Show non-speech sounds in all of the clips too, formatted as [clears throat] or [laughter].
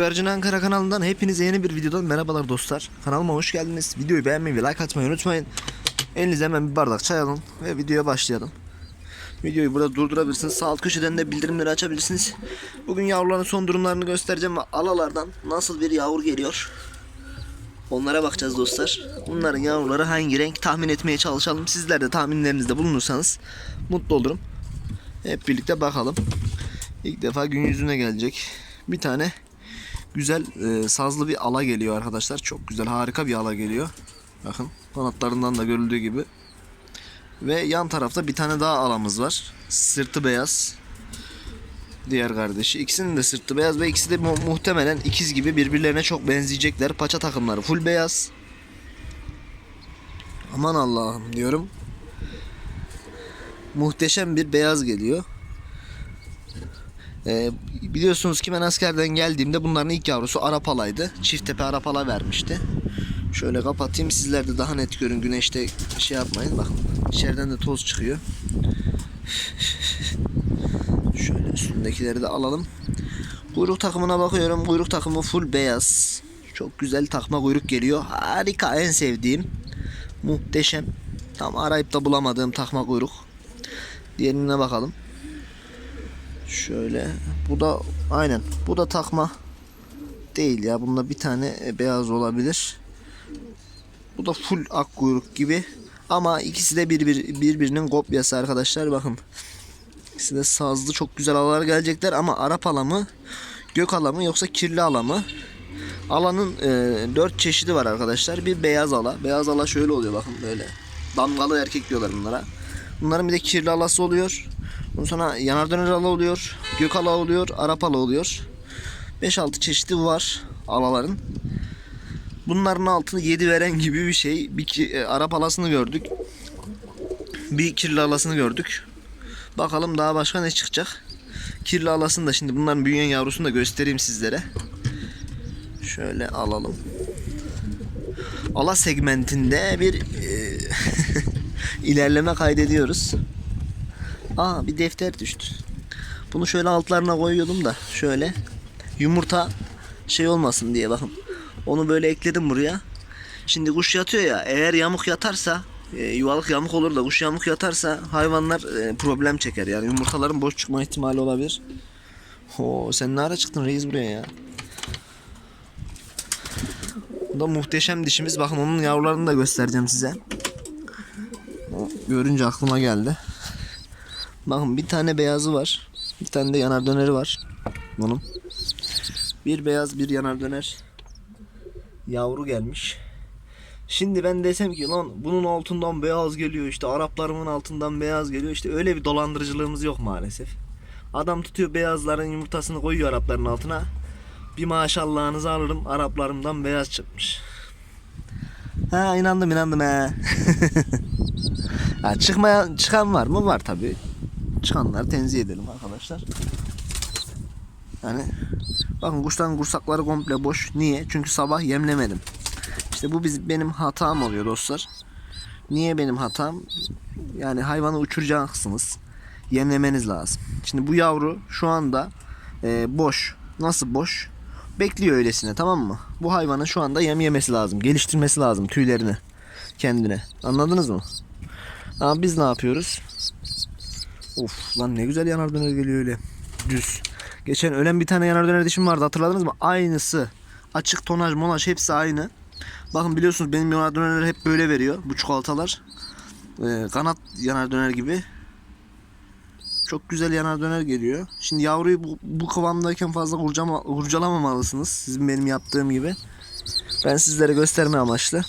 Güvercin Ankara kanalından hepinize yeni bir videodan merhabalar dostlar. Kanalıma hoş geldiniz. Videoyu beğenmeyi ve like atmayı unutmayın. Elinize hemen bir bardak çay alın ve videoya başlayalım. Videoyu burada durdurabilirsiniz. Sağ alt köşeden de bildirimleri açabilirsiniz. Bugün yavruların son durumlarını göstereceğim ve alalardan nasıl bir yavru geliyor. Onlara bakacağız dostlar. Bunların yavruları hangi renk tahmin etmeye çalışalım. Sizler de tahminlerinizde bulunursanız mutlu olurum. Hep birlikte bakalım. İlk defa gün yüzüne gelecek. Bir tane güzel e, sazlı bir ala geliyor arkadaşlar. Çok güzel harika bir ala geliyor. Bakın kanatlarından da görüldüğü gibi. Ve yan tarafta bir tane daha alamız var. Sırtı beyaz. Diğer kardeşi. İkisinin de sırtı beyaz ve ikisi de mu- muhtemelen ikiz gibi birbirlerine çok benzeyecekler. Paça takımları full beyaz. Aman Allah'ım diyorum. Muhteşem bir beyaz geliyor. Ee, biliyorsunuz ki ben askerden geldiğimde bunların ilk yavrusu Arapalay'dı. Çifttepe Arapala vermişti. Şöyle kapatayım sizler de daha net görün güneşte şey yapmayın. Bakın içeriden de toz çıkıyor. [laughs] Şöyle üstündekileri de alalım. Kuyruk takımına bakıyorum. Kuyruk takımı full beyaz. Çok güzel takma kuyruk geliyor. Harika en sevdiğim. Muhteşem. Tam arayıp da bulamadığım takma kuyruk. Diğerine bakalım. Şöyle. Bu da aynen. Bu da takma değil ya. Bunda bir tane e, beyaz olabilir. Bu da full ak kuyruk gibi. Ama ikisi de birbir, birbirinin kopyası arkadaşlar. Bakın. İkisi de sazlı çok güzel alalar gelecekler ama Arap ala mı? Gök ala mı yoksa kirli ala mı? Alanın e, dört çeşidi var arkadaşlar. Bir beyaz ala. Beyaz ala şöyle oluyor bakın böyle. Damgalı erkek diyorlar bunlara. Bunların bir de kirli alası oluyor. Ondan sonra yanar döner ala oluyor. Gök ala oluyor. Arap ala oluyor. 5-6 çeşidi var alaların. Bunların altını 7 veren gibi bir şey. Bir ki, e, Arap alasını gördük. Bir kirli alasını gördük. Bakalım daha başka ne çıkacak. Kirli alasını da şimdi bunların büyüyen yavrusunu da göstereyim sizlere. Şöyle alalım. Ala segmentinde bir e, [laughs] ilerleme kaydediyoruz. Aa bir defter düştü. Bunu şöyle altlarına koyuyordum da şöyle yumurta şey olmasın diye bakın. Onu böyle ekledim buraya. Şimdi kuş yatıyor ya eğer yamuk yatarsa e, yuvalık yamuk olur da kuş yamuk yatarsa hayvanlar e, problem çeker yani yumurtaların boş çıkma ihtimali olabilir. Oo sen ne ara çıktın reis buraya ya? Bu da muhteşem dişimiz. Bakın onun yavrularını da göstereceğim size. Görünce aklıma geldi. Bakın bir tane beyazı var. Bir tane de yanar döneri var. Bunun. Bir beyaz bir yanar döner. Yavru gelmiş. Şimdi ben desem ki lan bunun altından beyaz geliyor işte Araplarımın altından beyaz geliyor işte öyle bir dolandırıcılığımız yok maalesef. Adam tutuyor beyazların yumurtasını koyuyor Arapların altına. Bir maşallahınızı alırım Araplarımdan beyaz çıkmış. Ha inandım inandım he. [laughs] ha, çıkmayan çıkan var mı? Var tabi. Çıkanları tenzih edelim arkadaşlar. Yani bakın kuşların kursakları komple boş. Niye? Çünkü sabah yemlemedim. İşte bu biz benim hatam oluyor dostlar. Niye benim hatam? Yani hayvanı uçuracaksınız. Yemlemeniz lazım. Şimdi bu yavru şu anda e, boş. Nasıl boş? Bekliyor öylesine tamam mı? Bu hayvanın şu anda yem yemesi lazım. Geliştirmesi lazım tüylerini kendine. Anladınız mı? Ama biz ne yapıyoruz? Of lan ne güzel yanar döner geliyor öyle. Düz. Geçen ölen bir tane yanar döner dişim vardı hatırladınız mı? Aynısı. Açık tonaj monaj hepsi aynı. Bakın biliyorsunuz benim yanar dönerler hep böyle veriyor. Bu çikolatalar. Ee, kanat yanar döner gibi. Çok güzel yanar döner geliyor. Şimdi yavruyu bu, bu kıvamdayken fazla kurcama, kurcalamamalısınız. Sizin benim yaptığım gibi. Ben sizlere gösterme amaçlı.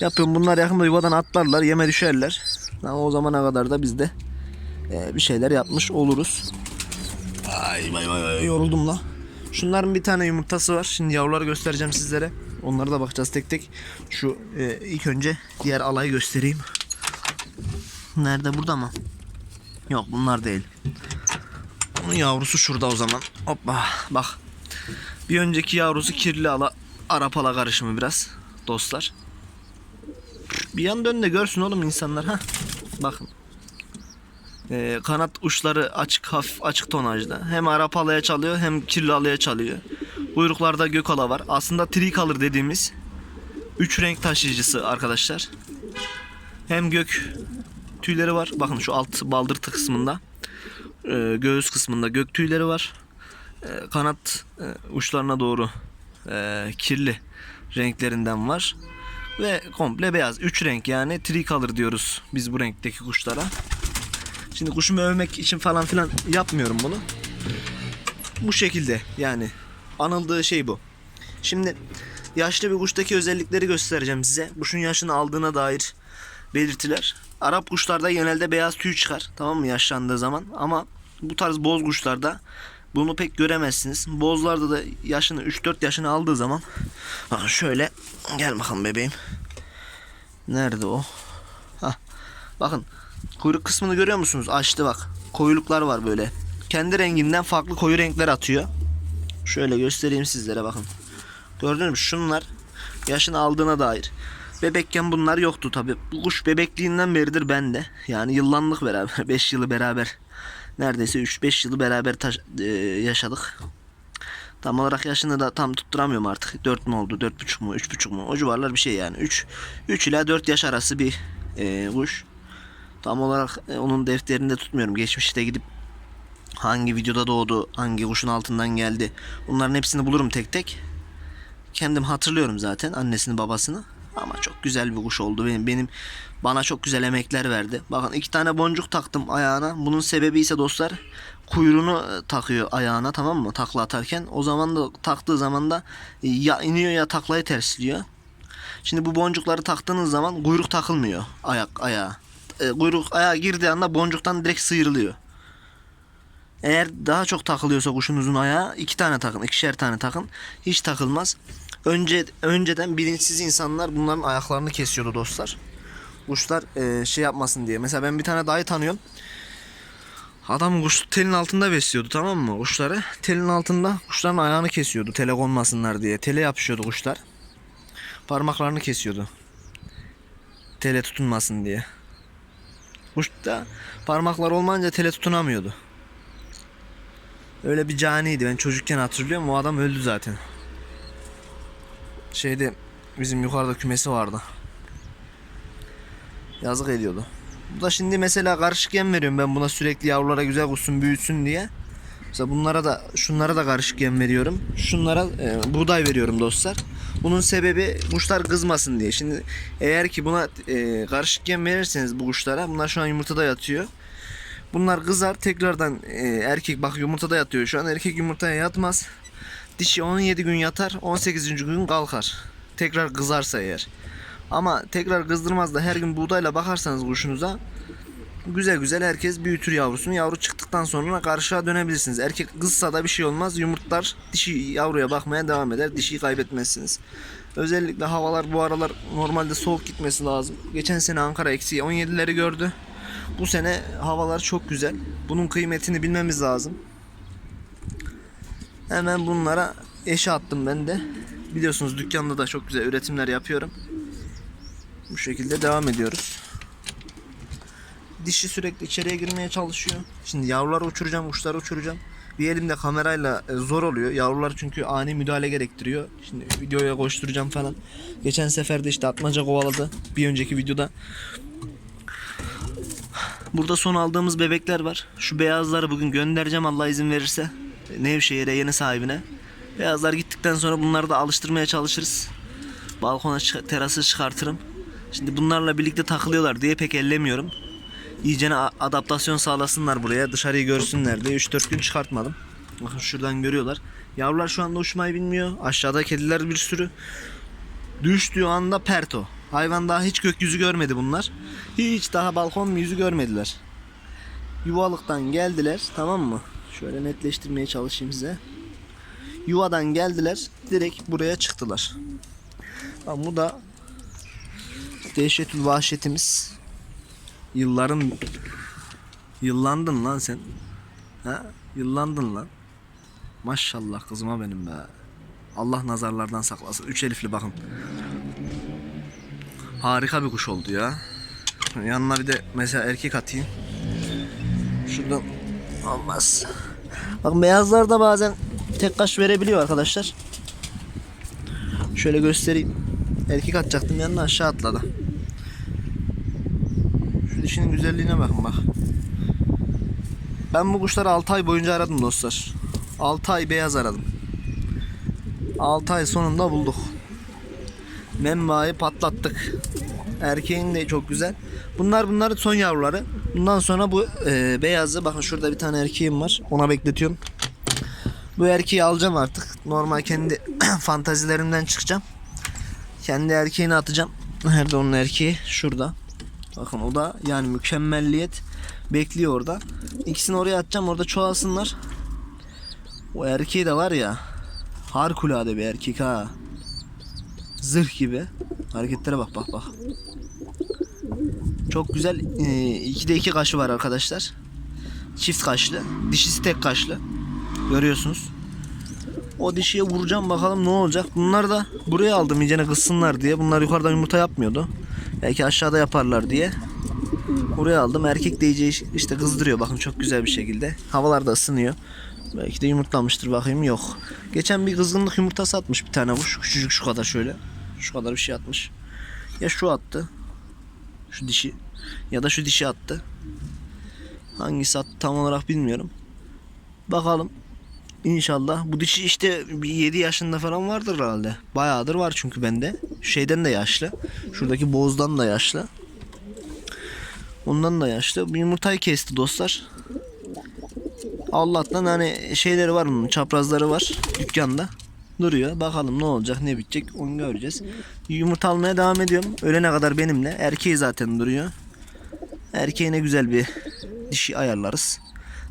Yapıyorum. Bunlar yakında yuvadan atlarlar. Yeme düşerler. Ama o zamana kadar da biz de e, bir şeyler yapmış oluruz. Ay vay vay vay yoruldum la. Şunların bir tane yumurtası var. Şimdi yavruları göstereceğim sizlere. Onlara da bakacağız tek tek. Şu e, ilk önce diğer alayı göstereyim. Nerede burada mı? Yok bunlar değil. Onun yavrusu şurada o zaman. Hoppa bak. Bir önceki yavrusu kirli ala Arap ala karışımı biraz dostlar. Bir yan dön de görsün oğlum insanlar ha. Bakın. Ee, kanat uçları açık hafif açık tonajda. Hem Arap alaya çalıyor hem kirli alaya çalıyor. Kuyruklarda gökola var. Aslında tricolor dediğimiz üç renk taşıyıcısı arkadaşlar. Hem gök tüyleri var. Bakın şu alt baldırtı kısmında. e, göğüs kısmında gök tüyleri var. E, kanat e, uçlarına doğru e, kirli renklerinden var. Ve komple beyaz. Üç renk yani tricolor diyoruz biz bu renkteki kuşlara. Şimdi kuşumu övmek için falan filan yapmıyorum bunu. Bu şekilde yani anıldığı şey bu. Şimdi yaşlı bir kuştaki özellikleri göstereceğim size. Kuşun yaşını aldığına dair belirtiler. Arap kuşlarda genelde beyaz tüy çıkar. Tamam mı yaşlandığı zaman. Ama bu tarz boz kuşlarda bunu pek göremezsiniz. Bozlarda da yaşını 3-4 yaşını aldığı zaman bakın şöyle gel bakalım bebeğim. Nerede o? Hah. Bakın kuyruk kısmını görüyor musunuz? Açtı bak. Koyuluklar var böyle. Kendi renginden farklı koyu renkler atıyor. Şöyle göstereyim sizlere bakın. Gördünüz mü? Şunlar yaşını aldığına dair. Bebekken bunlar yoktu tabi. Bu kuş bebekliğinden beridir bende. Yani yıllandık beraber. [laughs] 5 yılı beraber. Neredeyse 3-5 yılı beraber taş- e, yaşadık. Tam olarak yaşını da tam tutturamıyorum artık. 4 mü oldu? 4,5 mu? 3,5 mu? O civarlar bir şey yani. 3 3 ila 4 yaş arası bir e, kuş. Tam olarak e, onun defterinde tutmuyorum. Geçmişte gidip hangi videoda doğdu, hangi kuşun altından geldi. Bunların hepsini bulurum tek tek. Kendim hatırlıyorum zaten annesini babasını. Ama çok güzel bir kuş oldu benim. Benim bana çok güzel emekler verdi. Bakın iki tane boncuk taktım ayağına. Bunun sebebi ise dostlar kuyruğunu e, takıyor ayağına tamam mı? Takla atarken. O zaman da taktığı zaman da e, ya iniyor ya taklayı tersliyor. Şimdi bu boncukları taktığınız zaman kuyruk takılmıyor ayak ayağa. E, kuyruk ayağa girdiği anda boncuktan direkt sıyrılıyor. Eğer daha çok takılıyorsa kuşunuzun ayağı iki tane takın, ikişer tane takın. Hiç takılmaz. Önce önceden bilinçsiz insanlar bunların ayaklarını kesiyordu dostlar. Kuşlar e, şey yapmasın diye. Mesela ben bir tane dayı tanıyorum. Adam kuş telin altında besliyordu tamam mı kuşları? Telin altında kuşların ayağını kesiyordu tele konmasınlar diye. Tele yapışıyordu kuşlar. Parmaklarını kesiyordu. Tele tutunmasın diye. Da parmaklar olmayınca tele tutunamıyordu. Öyle bir caniydi. Ben çocukken hatırlıyorum. O adam öldü zaten. Şeyde bizim yukarıda kümesi vardı. Yazık ediyordu. Bu da şimdi mesela karışık yem veriyorum ben buna sürekli yavrulara güzel kuşsun büyütsün diye. Mesela bunlara da şunlara da karışık yem veriyorum. Şunlara e, buğday veriyorum dostlar. Bunun sebebi kuşlar kızmasın diye. Şimdi eğer ki buna e, karışık yem verirseniz bu kuşlara bunlar şu an yumurtada yatıyor. Bunlar kızar tekrardan e, erkek bak yumurtada yatıyor şu an erkek yumurtaya yatmaz. Dişi 17 gün yatar 18. gün kalkar. Tekrar kızarsa eğer. Ama tekrar kızdırmaz da her gün buğdayla bakarsanız kuşunuza güzel güzel herkes büyütür yavrusunu. Yavru çıktıktan sonra karşıya dönebilirsiniz. Erkek kızsa da bir şey olmaz. Yumurtlar dişi yavruya bakmaya devam eder. Dişiyi kaybetmezsiniz. Özellikle havalar bu aralar normalde soğuk gitmesi lazım. Geçen sene Ankara eksi 17'leri gördü. Bu sene havalar çok güzel. Bunun kıymetini bilmemiz lazım. Hemen bunlara eşe attım ben de. Biliyorsunuz dükkanda da çok güzel üretimler yapıyorum. Bu şekilde devam ediyoruz. Dişi sürekli içeriye girmeye çalışıyor. Şimdi yavruları uçuracağım, uçları uçuracağım. Bir elimde kamerayla e, zor oluyor. Yavrular çünkü ani müdahale gerektiriyor. Şimdi videoya koşturacağım falan. Geçen sefer de işte atmaca kovaladı. Bir önceki videoda Burada son aldığımız bebekler var. Şu beyazları bugün göndereceğim Allah izin verirse. Nevşehir'e yeni sahibine. Beyazlar gittikten sonra bunları da alıştırmaya çalışırız. Balkona terası çıkartırım. Şimdi bunlarla birlikte takılıyorlar diye pek ellemiyorum. İyicene adaptasyon sağlasınlar buraya. Dışarıyı görsünler diye 3-4 gün çıkartmadım. Bakın şuradan görüyorlar. Yavrular şu anda uçmayı bilmiyor. Aşağıda kediler bir sürü. Düştüğü anda perto. Hayvan daha hiç gökyüzü görmedi bunlar. Hiç daha balkon yüzü görmediler. Yuvalıktan geldiler tamam mı? Şöyle netleştirmeye çalışayım size. Yuvadan geldiler direkt buraya çıktılar. Bu da dehşetül vahşetimiz. Yılların yıllandın lan sen. Ha? Yıllandın lan. Maşallah kızıma benim be. Allah nazarlardan saklasın. Üç elifli bakın. Harika bir kuş oldu ya. Yanına bir de mesela erkek atayım. Şuradan olmaz. Bak beyazlarda bazen tek kaş verebiliyor arkadaşlar. Şöyle göstereyim. Erkek atacaktım yanına aşağı atladı. Dişinin güzelliğine bakın bak. Ben bu kuşları 6 ay boyunca aradım dostlar. 6 ay beyaz aradım. 6 ay sonunda bulduk. Membayı patlattık. Erkeğin de çok güzel. Bunlar bunların son yavruları. Bundan sonra bu e, beyazı bakın şurada bir tane erkeğim var. Ona bekletiyorum. Bu erkeği alacağım artık. Normal kendi [clears throat] fantazilerimden çıkacağım. Kendi erkeğini atacağım. Nerede onun erkeği? Şurada. Bakın o da yani mükemmelliyet bekliyor orada. İkisini oraya atacağım. Orada çoğalsınlar. O erkeği de var ya harikulade bir erkek ha. Zırh gibi. Hareketlere bak bak bak. Çok güzel. Ee, ikide iki kaşı var arkadaşlar. Çift kaşlı. Dişisi tek kaşlı. Görüyorsunuz. O dişiye vuracağım bakalım ne olacak. Bunlar da buraya aldım iyicene kızsınlar diye. Bunlar yukarıdan yumurta yapmıyordu. Belki aşağıda yaparlar diye. Oraya aldım. Erkek de iyice işte kızdırıyor. Bakın çok güzel bir şekilde. Havalar da ısınıyor. Belki de yumurtlamıştır bakayım. Yok. Geçen bir kızgınlık yumurtası atmış bir tane kuş. Küçücük şu kadar şöyle. Şu kadar bir şey atmış. Ya şu attı. Şu dişi. Ya da şu dişi attı. Hangisi attı tam olarak bilmiyorum. Bakalım. İnşallah. Bu dişi işte bir 7 yaşında falan vardır herhalde. Bayağıdır var çünkü bende. Şeyden de yaşlı. Şuradaki bozdan da yaşlı. Ondan da yaşlı. Bir yumurtayı kesti dostlar. Allah'tan hani şeyleri var onun çaprazları var dükkanda. Duruyor. Bakalım ne olacak ne bitecek onu göreceğiz. Yumurta almaya devam ediyorum. Ölene kadar benimle. Erkeği zaten duruyor. Erkeğine güzel bir dişi ayarlarız.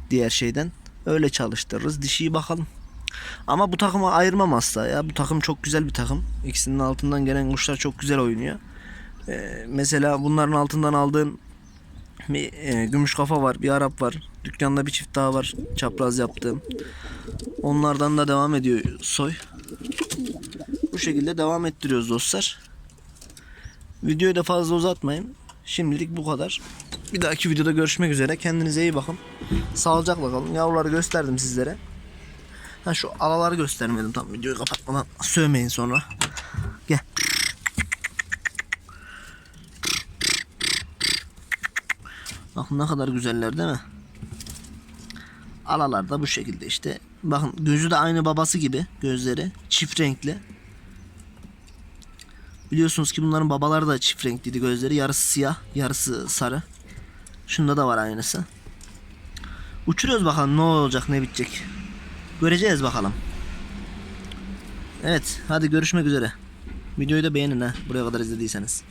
Diğer şeyden. Öyle çalıştırırız. Dişiyi bakalım. Ama bu takımı ayırmam asla ya. Bu takım çok güzel bir takım. İkisinin altından gelen kuşlar çok güzel oynuyor. Ee, mesela bunların altından aldığım bir e, gümüş kafa var, bir Arap var. Dükkanda bir çift daha var, çapraz yaptığım. Onlardan da devam ediyor soy. Bu şekilde devam ettiriyoruz dostlar. Videoyu da fazla uzatmayayım. Şimdilik bu kadar. Bir dahaki videoda görüşmek üzere. Kendinize iyi bakın. Sağlıcakla kalın. Yavruları gösterdim sizlere. Ha şu alaları göstermedim tam videoyu kapatmadan. Sövmeyin sonra. Gel. Bakın ne kadar güzeller değil mi? Alalar da bu şekilde işte. Bakın gözü de aynı babası gibi gözleri. Çift renkli. Biliyorsunuz ki bunların babaları da çift renkliydi gözleri. Yarısı siyah, yarısı sarı. Şunda da var aynısı. Uçuruyoruz bakalım ne olacak ne bitecek. Göreceğiz bakalım. Evet hadi görüşmek üzere. Videoyu da beğenin ha buraya kadar izlediyseniz.